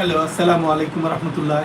Hello, আসসালামু আলাইকুম রহমতুল্লাহ।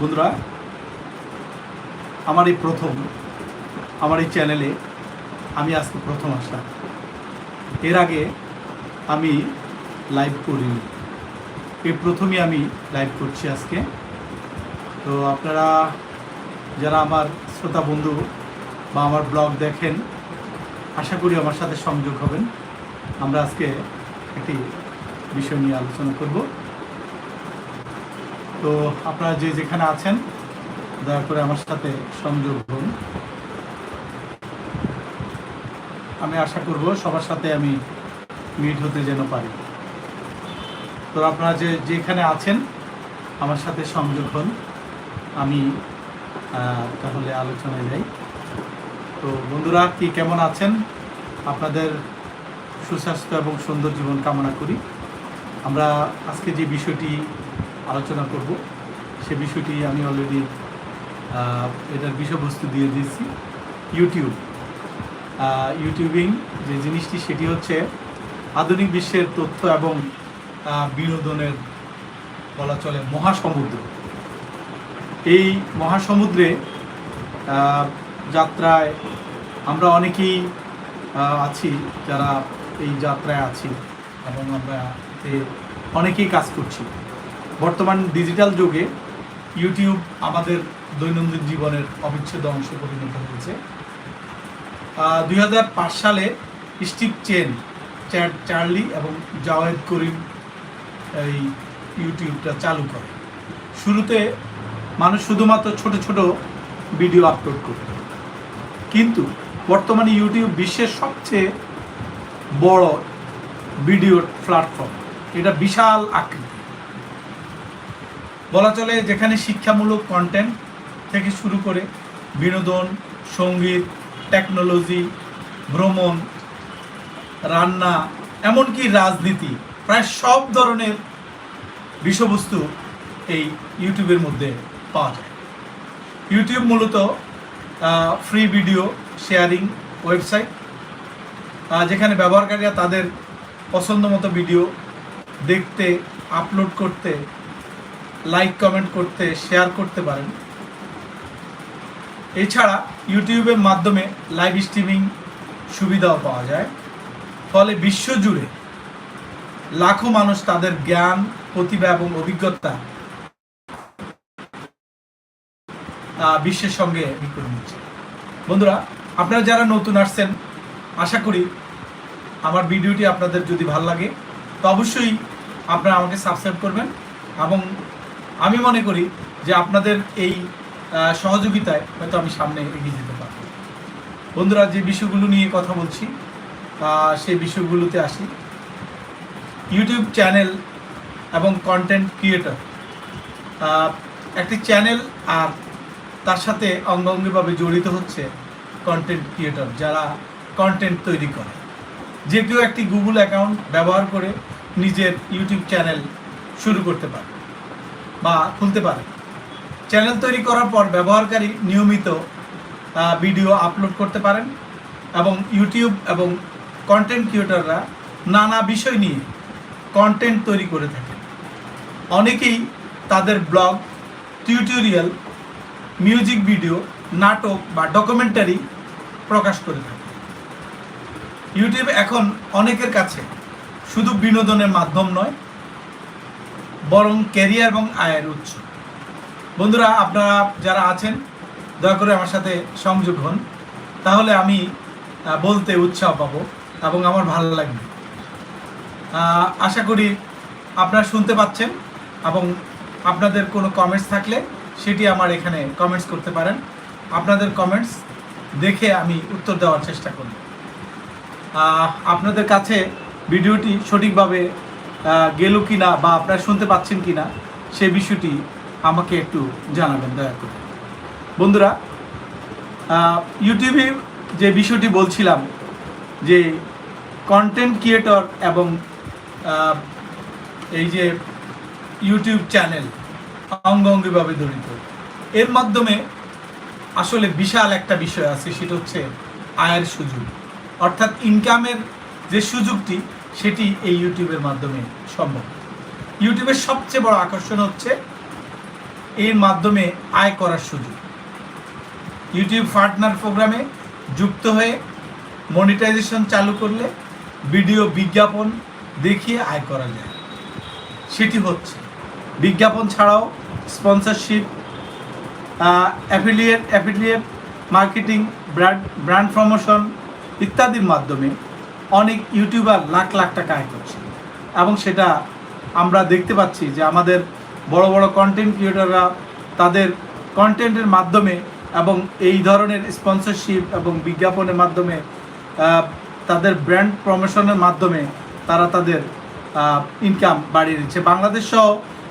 বন্ধুরা, আমার এই প্রথম, আমার এই চ্যানেলে আমি আজকে প্রথম আসলাম। এর আগে আমি লাইভ করিনি। এই প্রথমই আমি লাইভ করছি আজকে। তো আপনারা যারা আমার শ্রোতা বন্ধু বা আমার ব্লগ দেখেন, আশা করি আমার সাথে সংযোগ হবেন। আমরা আজকে একটি বিষয় নিয়ে আলোচনা করব। তো আপনারা যে যেখানে আছেন, দয়া করে আমার সাথে সংযোগ হন আমি আশা করব সবার সাথে আমি মিট হতে যেন পারি। তো আপনারা যে যেখানে আছেন, আমার সাথে সংযোগ হন। আমি তাহলে আলোচনায় যাই। তো বন্ধুরা, কি কেমন আছেন? আপনাদের সুস্বাস্থ্য এবং সুন্দর জীবন কামনা করি। আমরা আজকে যে বিষয়টি আলোচনা করব, সে বিষয়টি আমি অলরেডি এটার বিষয়বস্তু দিয়ে দিয়েছি। ইউটিউব ইউটিউবিং যে জিনিসটি, সেটি হচ্ছে আধুনিক বিশ্বের তথ্য এবং বিনোদনের বলা চলে মহাসমুদ্র। এই মহাসমুদ্রে যাত্রায় আমরা অনেকেই আছি যারা এই যাত্রায় আছি এবং আমরা অনেকেই কাজ করছি। বর্তমান ডিজিটাল যুগে ইউটিউব আমাদের দৈনন্দিন জীবনের অবিচ্ছেদ্য অংশে পরিণত হয়েছে। দু হাজার পাঁচ সালে স্টিক চেন চ্যাট চার্লি এবং জাওয়েদ করিম এই ইউটিউবটা চালু করে। শুরুতে মানুষ শুধুমাত্র ছোট ছোট ভিডিও আপলোড করত। কিন্তু বর্তমানে ইউটিউব বিশ্বের সবচেয়ে বড় ভিডিওর প্ল্যাটফর্ম এটা বিশাল আকৃতি। বলা চলে যেখানে শিক্ষামূলক কন্টেন্ট থেকে শুরু করে বিনোদন, সংগীত টেকনোলজি ভ্রমণ, রান্না, এমনকি রাজনীতি, প্রায় সব ধরনের বিষয়বস্তু এই ইউটিউবের মধ্যে পাওয়া যায়। ইউটিউব মূলত ফ্রি ভিডিও শেয়ারিং ওয়েবসাইট যেখানে ব্যবহারকারীরা তাদের পছন্দ মতো ভিডিও দেখতে আপলোড করতে লাইক কমেন্ট করতে শেয়ার করতে পারেন। এছাড়া ইউটিউবের মাধ্যমে লাইভ স্ট্রিমিং সুবিধাও পাওয়া যায়। ফলে বিশ্বজুড়ে লাখো মানুষ তাদের জ্ঞান, প্রতিভা এবং অভিজ্ঞতা বিশ্বের সঙ্গে বন্ধুরা, আপনারা যারা নতুন আসছেন আশা করি আমার ভিডিওটি আপনাদের যদি ভালো লাগে, তো অবশ্যই আপনারা আমাকে সাবস্ক্রাইব করবেন এবং আমি মনে করি যে আপনাদের এই সহযোগিতায় হয়তো আমি সামনে এগিয়ে যেতে পারব। বন্ধুরা, যে বিষয়গুলো নিয়ে কথা বলছি সেই বিষয়গুলোতে আসি। ইউটিউব চ্যানেল এবং কন্টেন্ট ক্রিয়েটর একটি চ্যানেল আর তার সাথে অঙ্গাঙ্গিভাবে জড়িত হচ্ছে কন্টেন্ট ক্রিয়েটর যারা কন্টেন্ট তৈরি করে। যে কেউ একটি গুগল অ্যাকাউন্ট ব্যবহার করে নিজের ইউটিউব চ্যানেল শুরু করতে পারে বা খুলতে পারে। চ্যানেল তৈরি করার পর ব্যবহারকারী নিয়মিত ভিডিও আপলোড করতে পারেন এবং ইউটিউব এবং কন্টেন্ট ক্রিয়েটররা নানা বিষয় নিয়ে কন্টেন্ট তৈরি করে থাকে অনেকেই তাদের ব্লগ টিউটোরিয়াল মিউজিক ভিডিও নাটক বা ডকুমেন্টারি প্রকাশ করে থাকে ইউটিউব এখন অনেকের কাছে শুধু বিনোদনের মাধ্যম নয়, বরং ক্যারিয়ার এবং আয়ের উৎস। বন্ধুরা, আপনারা যারা আছেন, দয়া করে আমার সাথে সংযোগ হন। তাহলে আমি বলতে উৎসাহ পাবো এবং আমার ভালো লাগবে। আশা করি আপনারা শুনতে পাচ্ছেন এবং আপনাদের কোনো কমেন্টস থাকলে সেটি আমার এখানে কমেন্টস করতে পারেন। আপনাদের কমেন্টস দেখে আমি উত্তর দেওয়ার চেষ্টা করব। আপনাদের কাছে ভিডিওটি সঠিকভাবে গেল কি না বা আপনারা শুনতে পাচ্ছেন কি না সে বিষয়টি আমাকে একটু জানাবেন, দয়া করে। বন্ধুরা ইউটিউবে যে বিষয়টি বলছিলাম যে কন্টেন্ট ক্রিয়েটর এবং এই যে ইউটিউব চ্যানেল অঙ্গাঙ্গিভাবে জড়িত, এর মাধ্যমে আসলে বিশাল একটা বিষয় আছে, সেটা হচ্ছে আয়ের সুযোগ। অর্থাৎ ইনকামের যে সুযোগটি, সেটি এই ইউটিউবের মাধ্যমে সম্ভব। ইউটিউবের সবচেয়ে বড় আকর্ষণ হচ্ছে এর মাধ্যমে আয় করার সুযোগ। ইউটিউব পার্টনার প্রোগ্রামে যুক্ত হয়ে মনিটাইজেশন চালু করলে ভিডিও বিজ্ঞাপন দেখিয়ে আয় করা যায়। সেটি হচ্ছে, বিজ্ঞাপন ছাড়াও sponsorship affiliate affiliate marketing brand brand promotion ইত্যাদির মাধ্যমে অনেক ইউটিউবার লাখ লাখ টাকা আয় করছে। এবং সেটা আমরা দেখতে পাচ্ছি যে আমাদের বড় বড় কন্টেন্ট ক্রিয়েটররা তাদের কন্টেন্টের মাধ্যমে এবং এই ধরনের স্পন্সরশিপ এবং বিজ্ঞাপনের মাধ্যমে তাদের ব্র্যান্ড প্রমোশনের মাধ্যমে তারা তাদের ইনকাম বাড়িয়ে দিচ্ছে। বাংলাদেশ সহ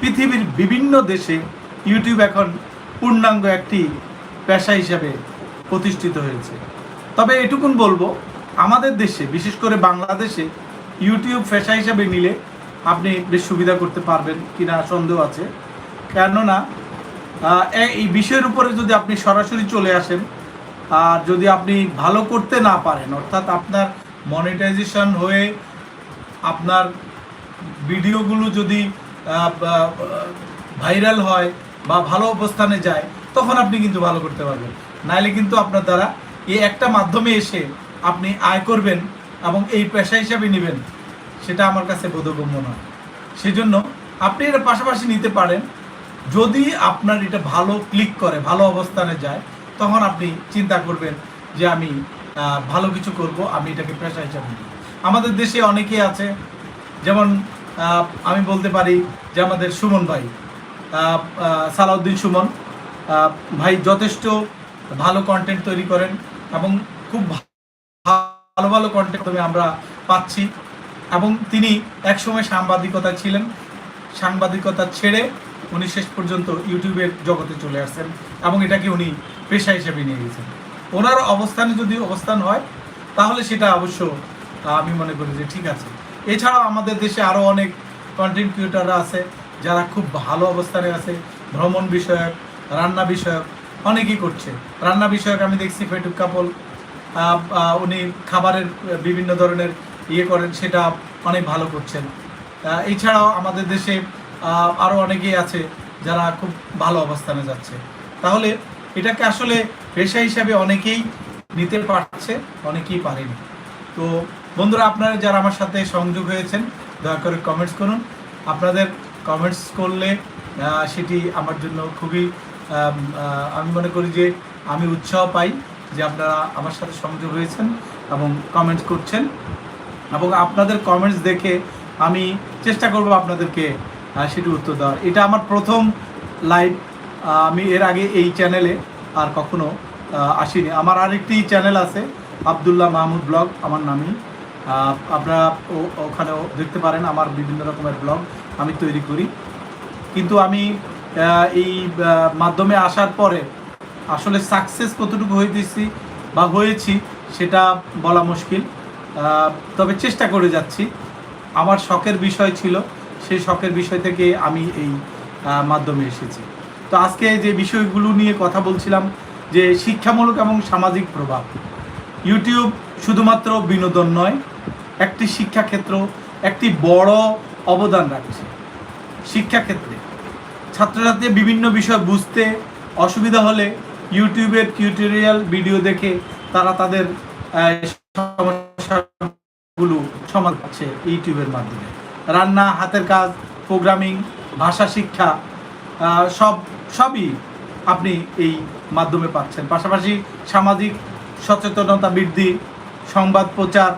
পৃথিবীর বিভিন্ন দেশে ইউটিউব এখন পূর্ণাঙ্গ একটি পেশা হিসেবে প্রতিষ্ঠিত হয়েছে। তবে এটুকুন বলব, আমাদের দেশে, বিশেষ করে বাংলাদেশে, ইউটিউব পেশা হিসাবে নিলে আপনি বেশ সুবিধা করতে পারবেন কিনা সন্দেহ আছে। কেননা এই বিষয়ের উপরে যদি আপনি সরাসরি চলে আসেন, আর যদি আপনি ভালো করতে না পারেন, অর্থাৎ আপনার মনিটাইজেশন হয়ে আপনার ভিডিওগুলো যদি ভাইরাল হয় বা ভালো অবস্থানে যায়, তখন আপনি কিন্তু ভালো করতে পারবেন। নাইলে কিন্তু আপনার দ্বারা এই একটা মাধ্যমে এসে আপনি আয় করবেন এবং এই পেশা হিসাবে নেবেন, সেটা আমার কাছে বোধগম্য নয় সেজন্য আপনি এটা পাশাপাশি নিতে পারেন। যদি আপনার এটা ভালো ক্লিক করে, ভালো অবস্থানে যায়, তখন আপনি চিন্তা করবেন যে আমি ভালো কিছু করব, আমি এটাকে পেশা হিসাবে নিই আমাদের দেশে অনেকেই আছে, যেমন আমি বলতে পারি যে আমাদের সুমন ভাই সালাউদ্দিন সুমন ভাই যথেষ্ট ভালো কন্টেন্ট তৈরি করেন। এবং খুব ভালো ভালো কন্টেন্ট আমরা পাচ্ছি। এবং তিনি একসময় সাংবাদিকতা ছিলেন। সাংবাদিকতা ছেড়ে উনি শেষ পর্যন্ত ইউটিউবের জগতে চলে আসছেন এবং এটাকে উনি পেশা হিসেবে নিয়ে গেছেন। ওনার অবস্থানে যদি অবস্থান হয়, তাহলে সেটা অবশ্য আমি মনে করি যে ঠিক আছে। এছাড়াও আমাদের দেশে আরও অনেক কন্টেন্ট ক্রিয়েটাররা আছে, যারা খুব ভালো অবস্থানে আছে। ভ্রমণ বিষয়ক, রান্না বিষয়ক অনেকেই করছে। রান্না বিষয়ক আমি দেখছি ফেটুক কাপল উনি খাবারের বিভিন্ন ধরনের ইয়ে করেন, সেটা অনেক ভালো করছেন। এছাড়াও আমাদের দেশে আরও অনেকেই আছে যারা খুব ভালো অবস্থানে যাচ্ছে। তাহলে এটাকে আসলে পেশা হিসাবে অনেকেই নিতে পারছে, অনেকেই পারেনি। তো বন্ধুরা, আপনারা যারা আমার সাথে সংযোগ হয়েছেন, দয়া করে কমেন্টস করুন। আপনাদের কমেন্টস করলে সেটি আমার জন্য খুবই আম, মনে করি যে আমি উৎসাহ পাই যে আপনারা আমার সাথে সংযোগ হয়েছেন এবং কমেন্টস করছেন। এবং আপনাদের কমেন্টস দেখে আমি চেষ্টা করব আপনাদেরকে সেটি উত্তর দেওয়ার। এটা আমার প্রথম লাইভ আমি এর আগে এই চ্যানেলে আর কখনো আসিনি। আমার আরেকটি চ্যানেল আছে আবদুল্লাহ মাহমুদ ব্লগ আমার নামই। আপনারা ওখানেও দেখতে পারেন আমার বিভিন্ন রকমের ব্লগ আমি তৈরি করি। কিন্তু আমি এই মাধ্যমে আসার পরে আসলে সাকসেস কতটুকু হইতেছি বা হয়েছি সেটা বলা মুশকিল। তবে চেষ্টা করে যাচ্ছি। আমার শখের বিষয় ছিল, সেই শখের বিষয় থেকে আমি এই মাধ্যমে এসেছি। তো আজকে যে বিষয়গুলো নিয়ে কথা বলছিলাম, যে শিক্ষামূলক এবং সামাজিক প্রভাব। ইউটিউব শুধুমাত্র বিনোদন নয়, একটি শিক্ষাক্ষেত্র, একটি বড় অবদান রাখছে। শিক্ষাক্ষেত্রে ছাত্রছাত্রী বিভিন্ন বিষয় বুঝতে অসুবিধা হলে ইউটিউবের টিউটোরিয়াল ভিডিও দেখে তারা তাদের সমস্যাগুলো সমাধান পাচ্ছে ইউটিউবের মাধ্যমে। রান্না, হাতের কাজ প্রোগ্রামিং ভাষা, শিক্ষা সব, সবই আপনি এই মাধ্যমে পাচ্ছেন। পাশাপাশি সামাজিক সচেতনতা বৃদ্ধি, সংবাদ প্রচার,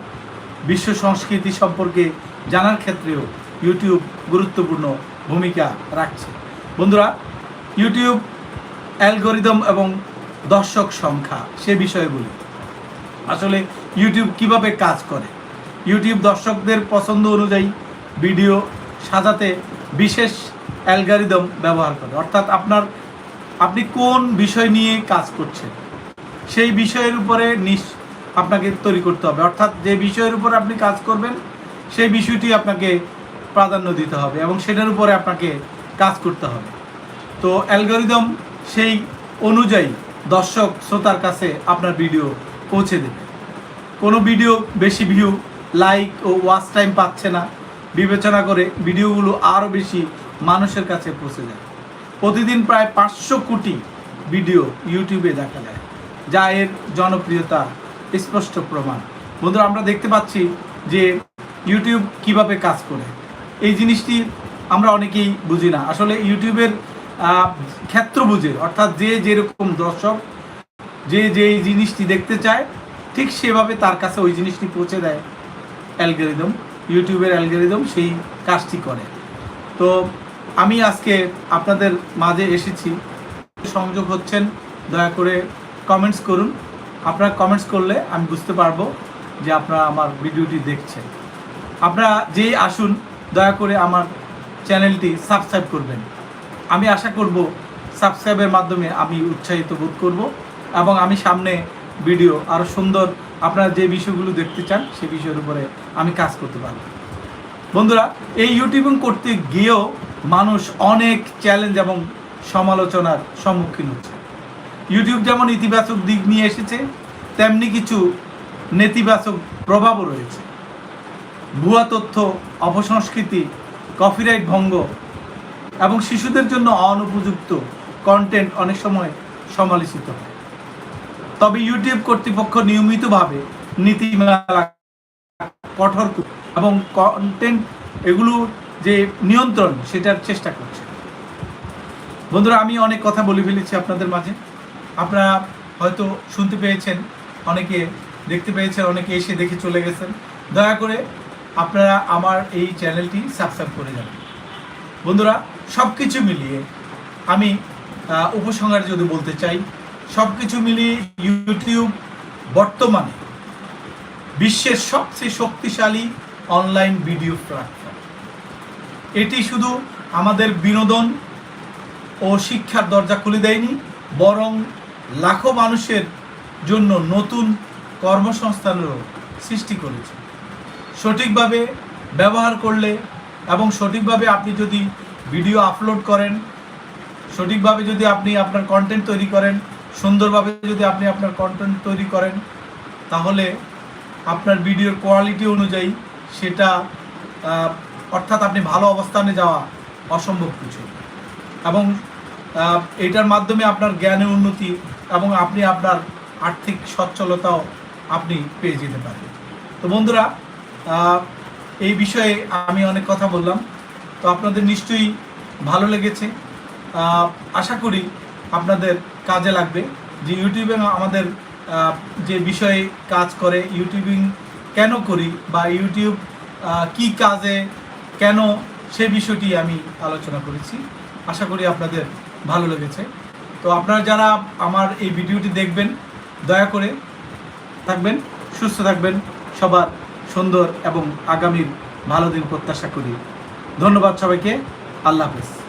বিশ্ব সংস্কৃতি সম্পর্কে জানার ক্ষেত্রেও ইউটিউব গুরুত্বপূর্ণ ভূমিকা রাখছে। বন্ধুরা ইউটিউব অ্যালগোরিদম এবং দর্শক সংখ্যা, সে বিষয়গুলি। আসলে ইউটিউব কীভাবে কাজ করে? ইউটিউব দর্শকদের পছন্দ অনুযায়ী ভিডিও সাজাতে বিশেষ অ্যালগোরিদম ব্যবহার করে। অর্থাৎ আপনার, আপনি কোন বিষয় নিয়ে কাজ করছেন, সেই বিষয়ের উপরে নিশ আপনাকে তৈরি করতে হবে। অর্থাৎ যে বিষয়ের উপর আপনি কাজ করবেন, সেই বিষয়টি আপনাকে প্রাধান্য দিতে হবে এবং সেটার উপরে আপনাকে কাজ করতে হবে। তো অ্যালগোরিদম সেই অনুযায়ী দর্শক শ্রোতার কাছে আপনার ভিডিও পৌঁছে দেবে। কোনো ভিডিও বেশি ভিউ লাইক ও ওয়াচ টাইম পাচ্ছে না। বিবেচনা করে ভিডিওগুলো আরও বেশি মানুষের কাছে পৌঁছে যায়। প্রতিদিন প্রায় পাঁচশো কোটি ভিডিও ইউটিউবে দেখা যায়, যা এর জনপ্রিয়তা স্পষ্ট প্রমাণ। বন্ধুরা, আমরা দেখতে পাচ্ছি যে ইউটিউব কীভাবে কাজ করে। এই জিনিসটি আমরা অনেকেই বুঝি না। আসলে ইউটিউবের ক্ষেত্র বুঝে অর্থাৎ যে যেরকম দর্শক, যে যে জিনিসটি দেখতে চায়, ঠিক সেভাবে তার কাছে ওই জিনিসটি পৌঁছে দেয় অ্যালগোরিদম, ইউটিউবের অ্যালগোরিদম সেই কাজটি করে। তো আমি আজকে আপনাদের মাঝে এসেছি। সংযোগ হচ্ছেন, দয়া করে কমেন্টস করুন। আপনারা কমেন্টস করলে আমি বুঝতে পারব যে আপনারা আমার ভিডিওটি দেখছেন। আপনারা যেই আসুন, দয়া করে আমার চ্যানেলটি সাবস্ক্রাইব করবেন। আমি আশা করব সাবস্ক্রাইবের মাধ্যমে আমি উৎসাহিত বোধ করব এবং আমি সামনে ভিডিও আরও সুন্দর আপনারা যে বিষয়গুলো দেখতে চান সেই বিষয়ের উপরে আমি কাজ করতে পারব। বন্ধুরা, এই ইউটিউবিং করতে গিয়েও মানুষ অনেক চ্যালেঞ্জ এবং সমালোচনার সম্মুখীন হচ্ছে। ইউটিউব যেমন ইতিবাচক দিক নিয়ে এসেছে, তেমনি কিছু নেতিবাচক প্রভাবও রয়েছে। ভুয়া তথ্য, অপসংস্কৃতি কপিরাইট ভঙ্গ এবং শিশুদের জন্য অনুপযুক্ত কন্টেন্ট অনেক সময় সমালোচিত হয়। তবে ইউটিউব কর্তৃপক্ষ নিয়মিতভাবে নীতিমালা, কঠোর এবং কন্টেন্ট এগুলো যে নিয়ন্ত্রণ, সেটার চেষ্টা করছে। বন্ধুরা, আমি অনেক কথা বলে ফেলেছি আপনাদের মাঝে। আপনারা হয়তো শুনতে পেয়েছেন, অনেকে দেখতে পেয়েছেন, অনেকে এসে দেখে চলে গেছেন। দয়া করে আপনারা আমার এই চ্যানেলটি সাবস্ক্রাইব করে যাবেন। বন্ধুরা সব কিছু মিলিয়ে আমি উপসংহার যদি বলতে চাই সব কিছু মিলিয়ে ইউটিউব বর্তমানে বিশ্বের সবচেয়ে শক্তিশালী অনলাইন ভিডিও প্ল্যাটফর্ম এটি শুধু আমাদের বিনোদন ও শিক্ষার দরজা খুলে দেয়নি, বরং লাখো মানুষের জন্য নতুন কর্মসংস্থানেরও সৃষ্টি করেছে। সঠিকভাবে ব্যবহার করলে এবং সঠিকভাবে আপনি যদি ভিডিও আপলোড করেন, সঠিকভাবে যদি আপনি আপনার কন্টেন্ট তৈরি করেন, সুন্দরভাবে যদি আপনি আপনার কন্টেন্ট তৈরি করেন, তাহলে আপনার ভিডিওর কোয়ালিটি অনুযায়ী সেটা অর্থাৎ আপনি ভালো অবস্থানে যাওয়া অসম্ভব কিছু। এবং এটার মাধ্যমে আপনার জ্ঞানের উন্নতি এবং আপনি আপনার আর্থিক সচ্ছলতাও আপনি পেয়ে যেতে পারেন। তো বন্ধুরা এই বিষয়ে আমি অনেক কথা বললাম, তো আপনাদের নিশ্চয়ই ভালো লেগেছে। আশা করি আপনাদের কাজে লাগবে যে ইউটিউবে আমাদের যে বিষয়ে কাজ করে, ইউটিউবিং কেন করি বা ইউটিউব কি কাজে কেন সে বিষয়টি আমি আলোচনা করেছি, আশা করি আপনাদের ভালো লেগেছে। তো আপনারা যারা আমার এই ভিডিওটি দেখবেন, দয়া করে থাকবেন, সুস্থ থাকবেন, সবার সুন্দর এবং আগামীর ভালো দিন প্রত্যাশা করি। ধন্যবাদ সবাইকে। আল্লাহ হাফেজ।